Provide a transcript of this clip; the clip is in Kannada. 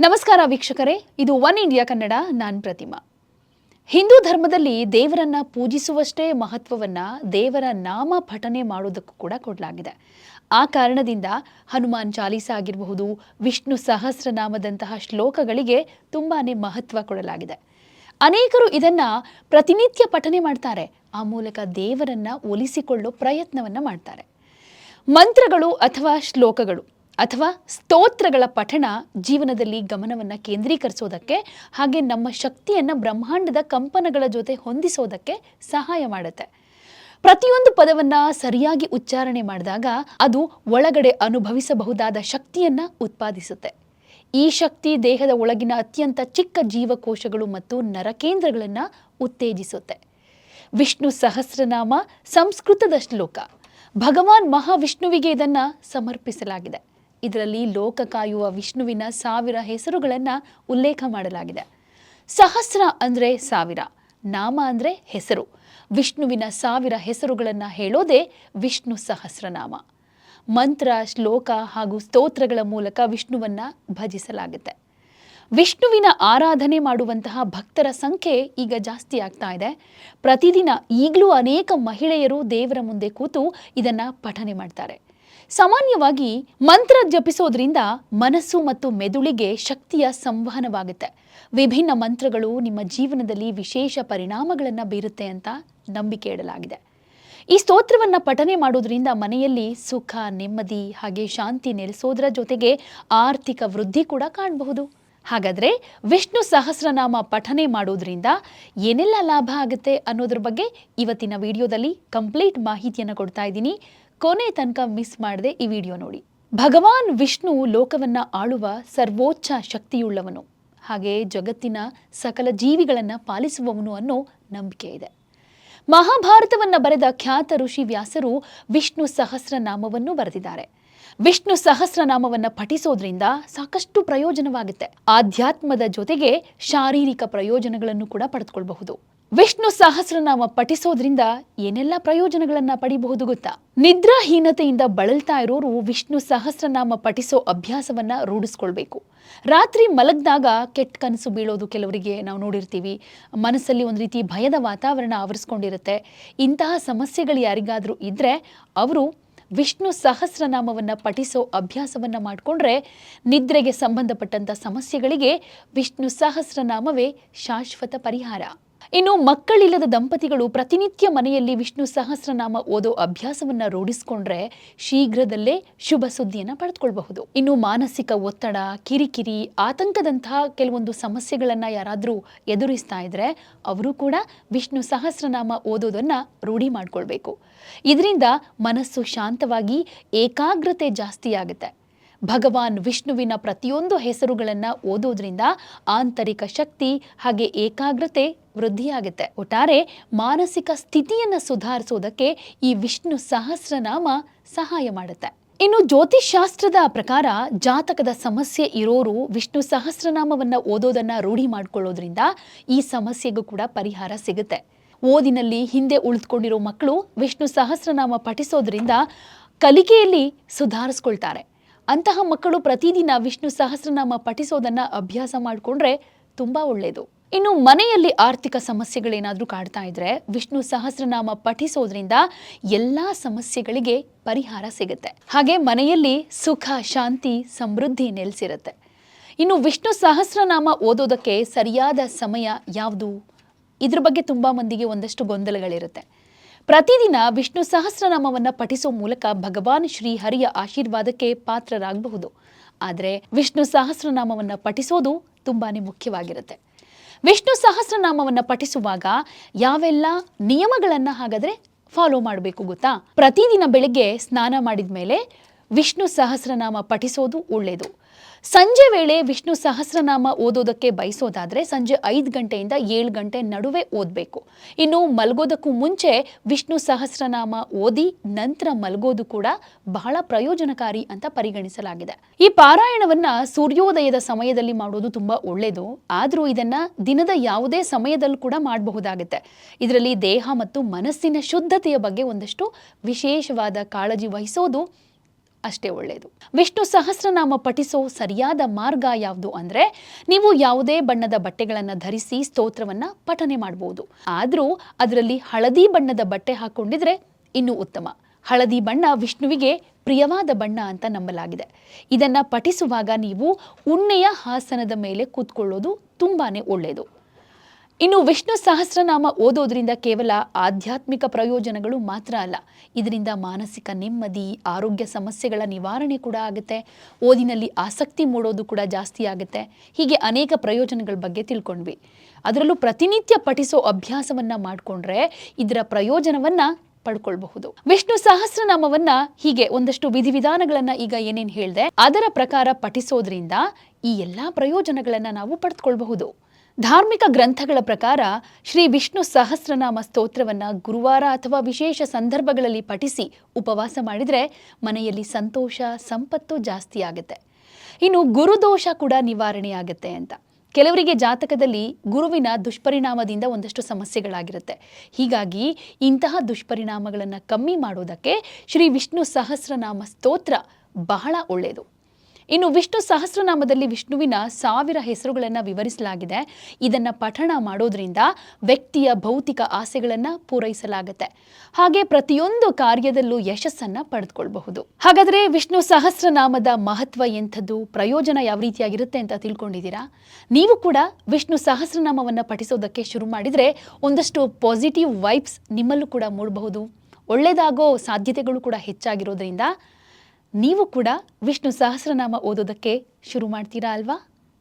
ನಮಸ್ಕಾರ ವೀಕ್ಷಕರೇ, ಇದು ಒನ್ ಇಂಡಿಯಾ ಕನ್ನಡ, ನಾನು ಪ್ರತಿಮಾ. ಹಿಂದೂ ಧರ್ಮದಲ್ಲಿ ದೇವರನ್ನ ಪೂಜಿಸುವಷ್ಟೇ ಮಹತ್ವವನ್ನ ದೇವರ ನಾಮ ಪಠನೆ ಮಾಡುವುದಕ್ಕೂ ಕೂಡ ಕೊಡಲಾಗಿದೆ. ಆ ಕಾರಣದಿಂದ ಹನುಮಾನ್ ಚಾಲೀಸ ಆಗಿರಬಹುದು, ವಿಷ್ಣು ಸಹಸ್ರನಾಮದಂತಹ ಶ್ಲೋಕಗಳಿಗೆ ತುಂಬಾನೇ ಮಹತ್ವ ಕೊಡಲಾಗಿದೆ. ಅನೇಕರು ಇದನ್ನ ಪ್ರತಿನಿತ್ಯ ಪಠನೆ ಮಾಡ್ತಾರೆ, ಆ ಮೂಲಕ ದೇವರನ್ನ ಒಲಿಸಿಕೊಳ್ಳೋ ಪ್ರಯತ್ನವನ್ನ ಮಾಡ್ತಾರೆ. ಮಂತ್ರಗಳು ಅಥವಾ ಶ್ಲೋಕಗಳು ಅಥವಾ ಸ್ತೋತ್ರಗಳ ಪಠಣ ಜೀವನದಲ್ಲಿ ಗಮನವನ್ನು ಕೇಂದ್ರೀಕರಿಸೋದಕ್ಕೆ ಹಾಗೆ ನಮ್ಮ ಶಕ್ತಿಯನ್ನು ಬ್ರಹ್ಮಾಂಡದ ಕಂಪನಗಳ ಜೊತೆ ಹೊಂದಿಸೋದಕ್ಕೆ ಸಹಾಯ ಮಾಡುತ್ತೆ. ಪ್ರತಿಯೊಂದು ಪದವನ್ನು ಸರಿಯಾಗಿ ಉಚ್ಚಾರಣೆ ಮಾಡಿದಾಗ ಅದು ಒಳಗಡೆ ಅನುಭವಿಸಬಹುದಾದ ಶಕ್ತಿಯನ್ನು ಉತ್ಪಾದಿಸುತ್ತೆ. ಈ ಶಕ್ತಿ ದೇಹದ ಒಳಗಿನ ಅತ್ಯಂತ ಚಿಕ್ಕ ಜೀವಕೋಶಗಳು ಮತ್ತು ನರಕೇಂದ್ರಗಳನ್ನು ಉತ್ತೇಜಿಸುತ್ತೆ. ವಿಷ್ಣು ಸಹಸ್ರನಾಮ ಸಂಸ್ಕೃತದ ಶ್ಲೋಕ ಭಗವಾನ್ ಮಹಾವಿಷ್ಣುವಿಗೆ ಇದನ್ನು ಸಮರ್ಪಿಸಲಾಗಿದೆ. ಇದರಲ್ಲಿ ಲೋಕ ಕಾಯುವ ವಿಷ್ಣುವಿನ ಸಾವಿರ ಹೆಸರುಗಳನ್ನು ಉಲ್ಲೇಖ ಮಾಡಲಾಗಿದೆ. ಸಹಸ್ರ ಅಂದರೆ ಸಾವಿರ, ನಾಮ ಅಂದರೆ ಹೆಸರು. ವಿಷ್ಣುವಿನ ಸಾವಿರ ಹೆಸರುಗಳನ್ನು ಹೇಳೋದೇ ವಿಷ್ಣು ಸಹಸ್ರನಾಮ. ಮಂತ್ರ, ಶ್ಲೋಕ ಹಾಗೂ ಸ್ತೋತ್ರಗಳ ಮೂಲಕ ವಿಷ್ಣುವನ್ನ ಭಜಿಸಲಾಗುತ್ತೆ. ವಿಷ್ಣುವಿನ ಆರಾಧನೆ ಮಾಡುವಂತಹ ಭಕ್ತರ ಸಂಖ್ಯೆ ಈಗ ಜಾಸ್ತಿ ಆಗ್ತಾ ಇದೆ. ಪ್ರತಿದಿನ ಈಗಲೂ ಅನೇಕ ಮಹಿಳೆಯರು ದೇವರ ಮುಂದೆ ಕೂತು ಇದನ್ನ ಪಠನೆ ಮಾಡ್ತಾರೆ. ಸಾಮಾನ್ಯವಾಗಿ ಮಂತ್ರ ಜಪಿಸೋದ್ರಿಂದ ಮನಸ್ಸು ಮತ್ತು ಮೆದುಳಿಗೆ ಶಕ್ತಿಯ ಸಂವಹನವಾಗುತ್ತೆ. ವಿಭಿನ್ನ ಮಂತ್ರಗಳು ನಿಮ್ಮ ಜೀವನದಲ್ಲಿ ವಿಶೇಷ ಪರಿಣಾಮಗಳನ್ನು ಬೀರುತ್ತೆ ಅಂತ ನಂಬಿಕೆ ಇಡಲಾಗಿದೆ. ಈ ಸ್ತೋತ್ರವನ್ನು ಪಠನೆ ಮಾಡೋದ್ರಿಂದ ಮನೆಯಲ್ಲಿ ಸುಖ, ನೆಮ್ಮದಿ ಹಾಗೆ ಶಾಂತಿ ನೆಲೆಸೋದರ ಜೊತೆಗೆ ಆರ್ಥಿಕ ವೃದ್ಧಿ ಕೂಡ ಕಾಣಬಹುದು. ಹಾಗಾದರೆ ವಿಷ್ಣು ಸಹಸ್ರನಾಮ ಪಠನೆ ಮಾಡೋದ್ರಿಂದ ಏನೆಲ್ಲ ಲಾಭ ಆಗುತ್ತೆ ಅನ್ನೋದ್ರ ಬಗ್ಗೆ ಇವತ್ತಿನ ವಿಡಿಯೋದಲ್ಲಿ ಕಂಪ್ಲೀಟ್ ಮಾಹಿತಿಯನ್ನು ಕೊಡ್ತಾ ಇದ್ದೀನಿ. ಕೊನೆ ತನಕ ಮಿಸ್ ಮಾಡದೆ ಈ ವಿಡಿಯೋ ನೋಡಿ. ಭಗವಾನ್ ವಿಷ್ಣು ಲೋಕವನ್ನ ಆಳುವ ಸರ್ವೋಚ್ಚ ಶಕ್ತಿಯುಳ್ಳವನು. ಹಾಗೆ ಜಗತ್ತಿನ ಸಕಲ ಜೀವಿಗಳನ್ನು ಪಾಲಿಸುವವನು ಅನ್ನೋ ನಂಬಿಕೆ ಇದೆ. ಮಹಾಭಾರತವನ್ನ ಬರೆದ ಖ್ಯಾತ ಋಷಿ ವ್ಯಾಸರು ವಿಷ್ಣು ಸಹಸ್ರನಾಮವನ್ನು ಬರೆದಿದ್ದಾರೆ. ವಿಷ್ಣು ಸಹಸ್ರನಾಮವನ್ನು ಪಠಿಸೋದ್ರಿಂದ ಸಾಕಷ್ಟು ಪ್ರಯೋಜನವಾಗುತ್ತೆ. ಆಧ್ಯಾತ್ಮದ ಜೊತೆಗೆ ಶಾರೀರಿಕ ಪ್ರಯೋಜನಗಳನ್ನು ಕೂಡ ಪಡೆದುಕೊಳ್ಬಹುದು. ವಿಷ್ಣು ಸಹಸ್ರನಾಮ ಪಠಿಸೋದ್ರಿಂದ ಏನೆಲ್ಲ ಪ್ರಯೋಜನಗಳನ್ನ ಪಡಿಬಹುದು ಗೊತ್ತಾ? ನಿದ್ರಾಹೀನತೆಯಿಂದ ಬಳಲ್ತಾ ಇರೋರು ವಿಷ್ಣು ಸಹಸ್ರನಾಮ ಪಠಿಸೋ ಅಭ್ಯಾಸವನ್ನ ರೂಢಿಸ್ಕೊಳ್ಬೇಕು. ರಾತ್ರಿ ಮಲಗ್ದಾಗ ಕೆಟ್ಟ ಕನಸು ಬೀಳೋದು ಕೆಲವರಿಗೆ ನಾವು ನೋಡಿರ್ತೀವಿ. ಮನಸ್ಸಲ್ಲಿ ಒಂದು ರೀತಿ ಭಯದ ವಾತಾವರಣ ಆವರಿಸ್ಕೊಂಡಿರುತ್ತೆ. ಇಂತಹ ಸಮಸ್ಯೆಗಳು ಯಾರಿಗಾದರೂ ಇದ್ರೆ ಅವರು ವಿಷ್ಣು ಸಹಸ್ರನಾಮವನ್ನು ಪಠಿಸೋ ಅಭ್ಯಾಸವನ್ನು ಮಾಡಿಕೊಂಡ್ರೆ ನಿದ್ರೆಗೆ ಸಂಬಂಧಪಟ್ಟಂಥ ಸಮಸ್ಯೆಗಳಿಗೆ ವಿಷ್ಣು ಸಹಸ್ರನಾಮವೇ ಶಾಶ್ವತ ಪರಿಹಾರ. ಇನ್ನು ಮಕ್ಕಳಿಲ್ಲದ ದಂಪತಿಗಳು ಪ್ರತಿನಿತ್ಯ ಮನೆಯಲ್ಲಿ ವಿಷ್ಣು ಸಹಸ್ರನಾಮ ಓದೋ ಅಭ್ಯಾಸವನ್ನ ರೂಢಿಸಿಕೊಂಡ್ರೆ ಶೀಘ್ರದಲ್ಲೇ ಶುಭ ಸುದ್ದಿಯನ್ನ ಪಡೆದುಕೊಳ್ಬಹುದು. ಇನ್ನು ಮಾನಸಿಕ ಒತ್ತಡ, ಕಿರಿಕಿರಿ ಆತಂಕದಂತಹ ಕೆಲವೊಂದು ಸಮಸ್ಯೆಗಳನ್ನ ಯಾರಾದರೂ ಎದುರಿಸ್ತಾ ಇದ್ರೆ ಅವರು ಕೂಡ ವಿಷ್ಣು ಸಹಸ್ರನಾಮ ಓದೋದನ್ನ ರೂಢಿ ಮಾಡ್ಕೊಳ್ಬೇಕು. ಇದರಿಂದ ಮನಸ್ಸು ಶಾಂತವಾಗಿ ಏಕಾಗ್ರತೆ ಜಾಸ್ತಿ ಆಗುತ್ತೆ. ಭಗವಾನ್ ವಿಷ್ಣುವಿನ ಪ್ರತಿಯೊಂದು ಹೆಸರುಗಳನ್ನು ಓದೋದ್ರಿಂದ ಆಂತರಿಕ ಶಕ್ತಿ ಹಾಗೆ ಏಕಾಗ್ರತೆ ವೃದ್ಧಿಯಾಗುತ್ತೆ. ಒಟ್ಟಾರೆ ಮಾನಸಿಕ ಸ್ಥಿತಿಯನ್ನು ಸುಧಾರಿಸೋದಕ್ಕೆ ಈ ವಿಷ್ಣು ಸಹಸ್ರನಾಮ ಸಹಾಯ ಮಾಡುತ್ತೆ. ಇನ್ನು ಜ್ಯೋತಿಷ್ಶಾಸ್ತ್ರದ ಪ್ರಕಾರ ಜಾತಕದ ಸಮಸ್ಯೆ ಇರೋರು ವಿಷ್ಣು ಸಹಸ್ರನಾಮವನ್ನು ಓದೋದನ್ನ ರೂಢಿ ಮಾಡಿಕೊಳ್ಳೋದ್ರಿಂದ ಈ ಸಮಸ್ಯೆಗೂ ಕೂಡ ಪರಿಹಾರ ಸಿಗುತ್ತೆ. ಓದಿನಲ್ಲಿ ಹಿಂದೆ ಉಳಿದುಕೊಂಡಿರೋ ಮಕ್ಕಳು ವಿಷ್ಣು ಸಹಸ್ರನಾಮ ಪಠಿಸೋದ್ರಿಂದ ಕಲಿಕೆಯಲ್ಲಿ ಸುಧಾರಿಸ್ಕೊಳ್ತಾರೆ. ಅಂತಹ ಮಕ್ಕಳು ಪ್ರತಿದಿನ ವಿಷ್ಣು ಸಹಸ್ರನಾಮ ಪಠಿಸೋದನ್ನ ಅಭ್ಯಾಸ ಮಾಡಿಕೊಂಡ್ರೆ ತುಂಬಾ ಒಳ್ಳೆಯದು ಇನ್ನು ಮನೆಯಲ್ಲಿ ಆರ್ಥಿಕ ಸಮಸ್ಯೆಗಳೇನಾದರೂ ಕಾಡ್ತಾ ಇದ್ರೆ ವಿಷ್ಣು ಸಹಸ್ರನಾಮ ಪಠಿಸೋದ್ರಿಂದ ಎಲ್ಲ ಸಮಸ್ಯೆಗಳಿಗೆ ಪರಿಹಾರ ಸಿಗುತ್ತೆ. ಹಾಗೆ ಮನೆಯಲ್ಲಿ ಸುಖ, ಶಾಂತಿ, ಸಮೃದ್ಧಿ ನೆಲೆಸಿರುತ್ತೆ. ಇನ್ನು ವಿಷ್ಣು ಸಹಸ್ರನಾಮ ಓದೋದಕ್ಕೆ ಸರಿಯಾದ ಸಮಯ ಯಾವುದು? ಇದ್ರ ಬಗ್ಗೆ ತುಂಬ ಮಂದಿಗೆ ಒಂದಷ್ಟು ಗೊಂದಲಗಳಿರುತ್ತೆ. ಪ್ರತಿದಿನ ವಿಷ್ಣು ಸಹಸ್ರನಾಮವನ್ನು ಪಠಿಸುವ ಮೂಲಕ ಭಗವಾನ್ ಶ್ರೀ ಹರಿಯ ಆಶೀರ್ವಾದಕ್ಕೆ ಪಾತ್ರರಾಗಬಹುದು. ಆದರೆ ವಿಷ್ಣು ಸಹಸ್ರನಾಮವನ್ನು ಪಠಿಸೋದು ತುಂಬಾನೇ ಮುಖ್ಯವಾಗಿರುತ್ತೆ. ವಿಷ್ಣು ಸಹಸ್ರನಾಮವನ್ನು ಪಠಿಸುವಾಗ ಯಾವೆಲ್ಲ ನಿಯಮಗಳನ್ನು ಹಾಗಾದರೆ ಫಾಲೋ ಮಾಡಬೇಕು ಗೊತ್ತಾ? ಪ್ರತಿದಿನ ಬೆಳಿಗ್ಗೆ ಸ್ನಾನ ಮಾಡಿದ ಮೇಲೆ ವಿಷ್ಣು ಸಹಸ್ರನಾಮ ಪಠಿಸೋದು ಒಳ್ಳೆಯದು ಸಂಜೆ ವೇಳೆ ವಿಷ್ಣು ಸಹಸ್ರನಾಮ ಓದೋದಕ್ಕೆ ಬಯಸೋದಾದರೆ ಸಂಜೆ ಐದು ಗಂಟೆಯಿಂದ ಏಳು ಗಂಟೆ ನಡುವೆ ಓದಬೇಕು. ಇನ್ನು ಮಲಗೋದಕ್ಕೂ ಮುಂಚೆ ವಿಷ್ಣು ಸಹಸ್ರನಾಮ ಓದಿ ನಂತರ ಮಲಗೋದು ಕೂಡ ಬಹಳ ಪ್ರಯೋಜನಕಾರಿ ಅಂತ ಪರಿಗಣಿಸಲಾಗಿದೆ. ಈ ಪಾರಾಯಣವನ್ನ ಸೂರ್ಯೋದಯದ ಸಮಯದಲ್ಲಿ ಮಾಡೋದು ತುಂಬಾ ಒಳ್ಳೆಯದು ಆದರೂ ಇದನ್ನ ದಿನದ ಯಾವುದೇ ಸಮಯದಲ್ಲೂ ಕೂಡ ಮಾಡಬಹುದಾಗುತ್ತೆ. ಇದರಲ್ಲಿ ದೇಹ ಮತ್ತು ಮನಸ್ಸಿನ ಶುದ್ಧತೆಯ ಬಗ್ಗೆ ಒಂದಷ್ಟು ವಿಶೇಷವಾದ ಕಾಳಜಿ ವಹಿಸೋದು ಅಷ್ಟೇ ಒಳ್ಳೆಯದು ವಿಷ್ಣು ಸಹಸ್ರನಾಮ ಪಠಿಸೋ ಸರಿಯಾದ ಮಾರ್ಗ ಯಾವುದು ಅಂದರೆ, ನೀವು ಯಾವುದೇ ಬಣ್ಣದ ಬಟ್ಟೆಗಳನ್ನು ಧರಿಸಿ ಸ್ತೋತ್ರವನ್ನು ಪಠನೆ ಮಾಡಬಹುದು ಆದರೂ ಅದರಲ್ಲಿ ಹಳದಿ ಬಣ್ಣದ ಬಟ್ಟೆ ಹಾಕೊಂಡಿದ್ರೆ ಇನ್ನೂ ಉತ್ತಮ. ಹಳದಿ ಬಣ್ಣ ವಿಷ್ಣುವಿಗೆ ಪ್ರಿಯವಾದ ಬಣ್ಣ ಅಂತ ನಂಬಲಾಗಿದೆ. ಇದನ್ನು ಪಠಿಸುವಾಗ ನೀವು ಉಣ್ಣೆಯ ಹಾಸನದ ಮೇಲೆ ಕೂತ್ಕೊಳ್ಳೋದು ತುಂಬಾ ಒಳ್ಳೆಯದು ಇನ್ನು ವಿಷ್ಣು ಸಹಸ್ರನಾಮ ಓದೋದ್ರಿಂದ ಕೇವಲ ಆಧ್ಯಾತ್ಮಿಕ ಪ್ರಯೋಜನಗಳು ಮಾತ್ರ ಅಲ್ಲ, ಇದರಿಂದ ಮಾನಸಿಕ ನೆಮ್ಮದಿ, ಆರೋಗ್ಯ ಸಮಸ್ಯೆಗಳ ನಿವಾರಣೆ ಕೂಡ ಆಗುತ್ತೆ. ಓದಿನಲ್ಲಿ ಆಸಕ್ತಿ ಮೂಡೋದು ಕೂಡ ಜಾಸ್ತಿ ಆಗುತ್ತೆ. ಹೀಗೆ ಅನೇಕ ಪ್ರಯೋಜನಗಳ ಬಗ್ಗೆ ತಿಳ್ಕೊಂಡ್ವಿ. ಅದರಲ್ಲೂ ಪ್ರತಿನಿತ್ಯ ಪಠಿಸೋ ಅಭ್ಯಾಸವನ್ನ ಮಾಡಿಕೊಂಡ್ರೆ ಇದರ ಪ್ರಯೋಜನವನ್ನ ಪಡ್ಕೊಳ್ಬಹುದು. ವಿಷ್ಣು ಸಹಸ್ರನಾಮವನ್ನ ಹೀಗೆ ಒಂದಷ್ಟು ವಿಧಿವಿಧಾನಗಳನ್ನ ಈಗ ಏನೇನು ಹೇಳಿದೆ, ಅದರ ಪ್ರಕಾರ ಪಠಿಸೋದ್ರಿಂದ ಈ ಎಲ್ಲಾ ಪ್ರಯೋಜನಗಳನ್ನ ನಾವು ಪಡೆದುಕೊಳ್ಬಹುದು ಧಾರ್ಮಿಕ ಗ್ರಂಥಗಳ ಪ್ರಕಾರ ಶ್ರೀ ವಿಷ್ಣು ಸಹಸ್ರನಾಮ ಸ್ತೋತ್ರವನ್ನು ಗುರುವಾರ ಅಥವಾ ವಿಶೇಷ ಸಂದರ್ಭಗಳಲ್ಲಿ ಪಠಿಸಿ ಉಪವಾಸ ಮಾಡಿದರೆ ಮನೆಯಲ್ಲಿ ಸಂತೋಷ, ಸಂಪತ್ತು ಜಾಸ್ತಿ ಆಗುತ್ತೆ. ಇನ್ನು ಗುರುದೋಷ ಕೂಡ ನಿವಾರಣೆಯಾಗುತ್ತೆ ಅಂತ. ಕೆಲವರಿಗೆ ಜಾತಕದಲ್ಲಿ ಗುರುವಿನ ದುಷ್ಪರಿಣಾಮದಿಂದ ಒಂದಷ್ಟು ಸಮಸ್ಯೆಗಳಾಗಿರುತ್ತೆ. ಹೀಗಾಗಿ ಇಂತಹ ದುಷ್ಪರಿಣಾಮಗಳನ್ನು ಕಮ್ಮಿ ಮಾಡೋದಕ್ಕೆ ಶ್ರೀ ವಿಷ್ಣು ಸಹಸ್ರನಾಮ ಸ್ತೋತ್ರ ಬಹಳ ಒಳ್ಳೆಯದು ಇನ್ನು ವಿಷ್ಣು ಸಹಸ್ರನಾಮದಲ್ಲಿ ವಿಷ್ಣುವಿನ ಸಾವಿರ ಹೆಸರುಗಳನ್ನು ವಿವರಿಸಲಾಗಿದೆ. ಇದನ್ನು ಪಠಣ ಮಾಡೋದ್ರಿಂದ ವ್ಯಕ್ತಿಯ ಭೌತಿಕ ಆಸೆಗಳನ್ನು ಪೂರೈಸಲಾಗುತ್ತೆ. ಹಾಗೆ ಪ್ರತಿಯೊಂದು ಕಾರ್ಯದಲ್ಲೂ ಯಶಸ್ಸನ್ನು ಪಡೆದುಕೊಳ್ಬಹುದು. ಹಾಗಾದರೆ ವಿಷ್ಣು ಸಹಸ್ರನಾಮದ ಮಹತ್ವ ಎಂಥದ್ದು, ಪ್ರಯೋಜನ ಯಾವ ರೀತಿಯಾಗಿರುತ್ತೆ ಅಂತ ತಿಳ್ಕೊಂಡಿದ್ದೀರಾ? ನೀವು ಕೂಡ ವಿಷ್ಣು ಸಹಸ್ರನಾಮವನ್ನು ಪಠಿಸೋದಕ್ಕೆ ಶುರು ಮಾಡಿದರೆ ಒಂದಷ್ಟು ಪಾಸಿಟಿವ್ ವೈಬ್ಸ್ ನಿಮ್ಮಲ್ಲೂ ಕೂಡ ಮೂಡಬಹುದು. ಒಳ್ಳೆಯದಾಗೋ ಸಾಧ್ಯತೆಗಳು ಕೂಡ ಹೆಚ್ಚಾಗಿರೋದ್ರಿಂದ ನೀವು ಕೂಡ ವಿಷ್ಣು ಸಹಸ್ರನಾಮ ಓದೋದಕ್ಕೆ ಶುರು ಮಾಡ್ತೀರಾ ಅಲ್ವಾ?